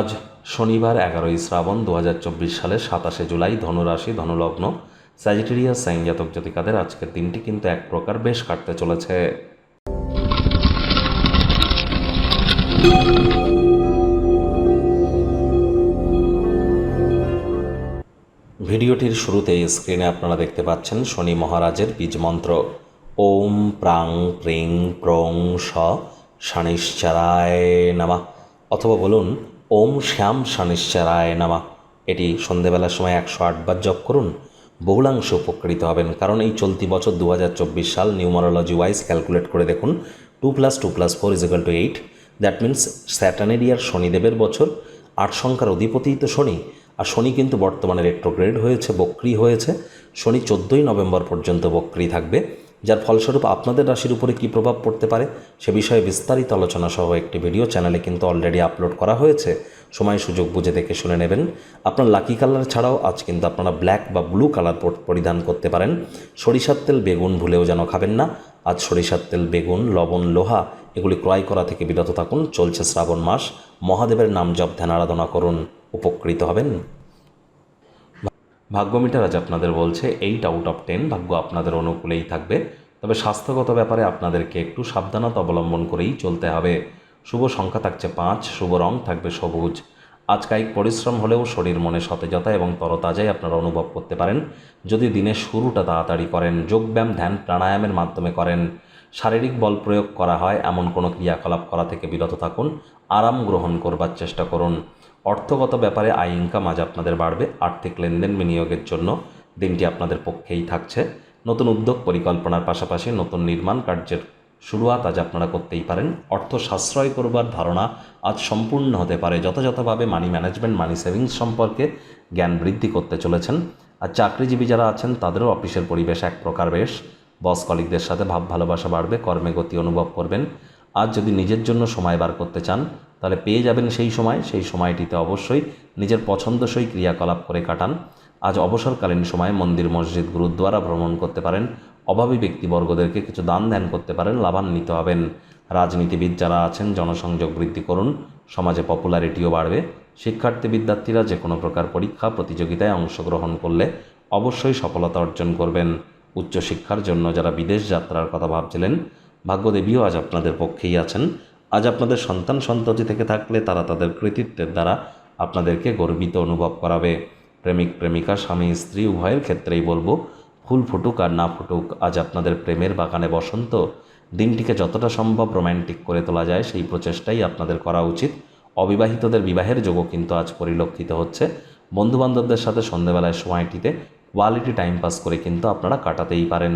আজ শনিবার এগারোই শ্রাবণ দু হাজার চব্বিশ সালের সাতাশে জুলাই ধনুরাশি ধনুলগ্ন স্যাজিটেরিয়াস সাইন জাতক জাতিকাদের আজকের দিনটি কিন্তু এক প্রকার বেশ কাটতে চলেছে। ভিডিওটির শুরুতেই স্ক্রিনে আপনারা দেখতে পাচ্ছেন শনি মহারাজের বীজ মন্ত্র। ওম প্রাং প্রিং প্রং স শনিশ্চরায় নামা। অথবা বলুন ওম শ্যাম শনিশ্চরায় নামা। এটি সন্ধেবেলার সময় একশো আটবার জপ করুন, বহুলাংশ উপকৃত হবেন। কারণ এই চলতি বছর দু হাজার চব্বিশ সাল নিউমারোলজি ওয়াইজ ক্যালকুলেট করে দেখুন, two plus two plus four is equal to eight. That means স্যাটানের year শনিদেবের বছর, আট সংখ্যার অধিপতিই তো শনি। আর শনি কিন্তু বর্তমানে রেট্রোগ্রেড হয়েছে, বক্রি হয়েছে। শনি চোদ্দোই নভেম্বর পর্যন্ত বক্রি থাকবে। যার ফলস্বরূপ আপনাদের রাশির উপরে কী প্রভাব পড়তে পারে, সে বিষয়ে বিস্তারিত আলোচনা সহ একটি ভিডিও চ্যানেলে কিন্তু অলরেডি আপলোড করা হয়েছে। সময় সুযোগ বুঝে দেখে শুনে নেবেন। আপনার লাকি কালার ছাড়াও আজ কিন্তু আপনারা ব্ল্যাক বা ব্লু কালার পরিধান করতে পারেন। সরিষার তেল বেগুন ভুলেও যেন খাবেন না। আজ সরিষার তেল, বেগুন, লবণ, লোহা, এগুলি ক্রয় করা থেকে বিরত থাকুন। চলছে শ্রাবণ মাস। মহাদেবের নাম জপ, ধ্যান, আরাধনা করুন। উপকৃত হবেন। ভাগ্য মিটার আজ আপনাদের বলছে এইট আউট অফ টেন ভাগ্য আপনাদের অনুকূলেই থাকবে। তবে স্বাস্থ্যগত ব্যাপারে আপনাদেরকে একটু সাবধানতা অবলম্বন করেই চলতে হবে। শুভ সংখ্যা থাকছে পাঁচ, শুভ রং থাকবে সবুজ। আজ কায়িক পরিশ্রম হলেও শরীর মনে সতেজতা এবং তরতাজাই আপনারা অনুভব করতে পারেন। যদি দিনের শুরুটা তাড়াতাড়ি করেন, যোগব্যায়াম, ধ্যান, প্রাণায়ামের মাধ্যমে করেন। শারীরিক বল প্রয়োগ করা হয়, এমন কোনো ক্রিয়াকলাপ করা থেকে বিরত থাকুন। আরাম গ্রহণ করবার চেষ্টা করুন। অর্থগত ব্যাপারে আয় ইনকাম আজ আপনাদের বাড়বে, আর্থিক লেনদেন বিনিয়োগের জন্য দিনটি আপনাদের পক্ষেই থাকছে। নতুন উদ্যোগ পরিকল্পনার পাশাপাশি নতুন নির্মাণ কার্যের শুরুয়াত আজ আপনারা করতেই পারেন। অর্থ সাশ্রয় করবার ধারণা আজ সম্পূর্ণ হতে পারে, যথাযথভাবে মানি ম্যানেজমেন্ট মানি সেভিংস সম্পর্কে জ্ঞান বৃদ্ধি করতে চলেছেন। আর চাকরিজীবী যারা আছেন, তাদেরও অফিসের পরিবেশ এক প্রকার বেশ। বস কলিকদের সাথে ভাব ভালোবাসা বাড়বে, কর্মে গতি অনুভব করবেন। আজ যদি নিজের জন্য সময় বার করতে চান তাহলে পেয়ে যাবেন সেই সময়, সেই সময়টিতে অবশ্যই নিজের পছন্দসই ক্রিয়াকলাপ করে কাটান। আজ অবসরকালীন সময়ে মন্দির, মসজিদ, গুরুদ্বারা ভ্রমণ করতে পারেন। অভাবী ব্যক্তিবর্গদেরকে কিছু দান ধ্যান করতে পারেন, লাভান্বিত হবেন। রাজনীতিবিদ যারা আছেন, জনসংযোগ বৃদ্ধি করুন। সমাজে পপুলারিটিও বাড়বে। শিক্ষার্থী বিদ্যার্থীরা যে কোনো প্রকার পরীক্ষা, প্রতিযোগিতায় অংশগ্রহণ করলে অবশ্যই সফলতা অর্জন করবেন। উচ্চশিক্ষার জন্য যারা বিদেশ যাত্রার কথা ভাবছিলেন, ভাগ্যদেবীও আজ আপনাদের পক্ষেই আছেন। আজ আপনাদের সন্তান সন্ততি থেকে থাকলে তারা তাদের কৃতিত্বের দ্বারা আপনাদেরকে গর্বিত অনুভব করাবে। প্রেমিক, প্রেমিকা, স্বামী, স্ত্রী, উভয়ের ক্ষেত্রেই বলব, ফুল ফুটুক আর না ফুটুক, আজ আপনাদের প্রেমের বাগানে বসন্ত। দিনটিকে যতটা সম্ভব রোম্যান্টিক করে তোলা যায়, সেই প্রচেষ্টাই আপনাদের করা উচিত। অবিবাহিতদের বিবাহের যোগও কিন্তু আজ পরিলক্ষিত হচ্ছে। বন্ধুবান্ধবদের সাথে সন্ধেবেলায় সময়টিতে কোয়ালিটি টাইম পাস করে কিন্তু আপনারা কাটাতেই পারেন।